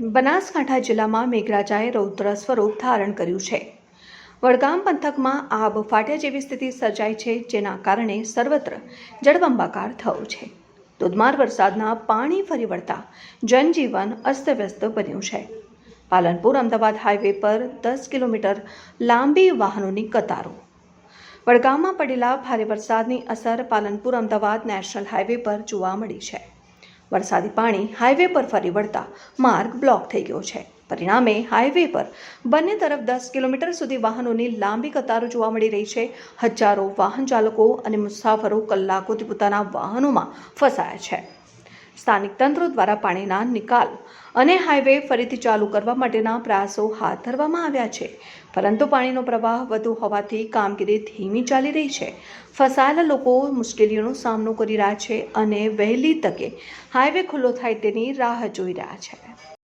બનાસકાંઠા જિલ્લામાં મેઘરાજાએ રૌદ્ર સ્વરૂપ ધારણ કર્યું છે. વડગામ પંથકમાં આબ ફાટ્યા જેવી સ્થિતિ સર્જાઈ છે, જેના કારણે સર્વત્ર જળબંબાકાર થયો છે. ધોધમાર વરસાદના પાણી ફરી વળતા જનજીવન અસ્તવ્યસ્ત બન્યું છે. પાલનપુર અમદાવાદ હાઈવે પર દસ કિલોમીટર લાંબી વાહનોની કતારો. વડગામમાં પડેલા ભારે વરસાદની અસર પાલનપુર અમદાવાદ નેશનલ હાઈવે પર જોવા મળી છે. વરસાદી પાણી હાઈવે પર ફરી વળતા માર્ગ બ્લોક થઈ ગયો છે. પરિણામે હાઈવે પર બંને તરફ દસ કિલોમીટર સુધી વાહનોની લાંબી કતારો જોવા મળી રહી છે. હજારો વાહન ચાલકો અને મુસાફરો કલાકોથી પોતાના વાહનોમાં ફસાયા છે. સ્થાનિક તંત્રો દ્વારા પાણીના નિકાલ અને હાઈવે ફરીથી ચાલુ કરવા માટેના પ્રયાસો હાથ ધરવામાં આવ્યા છે. પરંતુ પાણીનો પ્રવાહ વધુ હોવાથી કામગીરી ધીમી ચાલી રહી છે. ફસાયેલા લોકો મુશ્કેલીઓનો સામનો કરી રહ્યા છે અને વહેલી તકે હાઈવે ખુલ્લો થાય તેની રાહ જોઈ રહ્યા છે.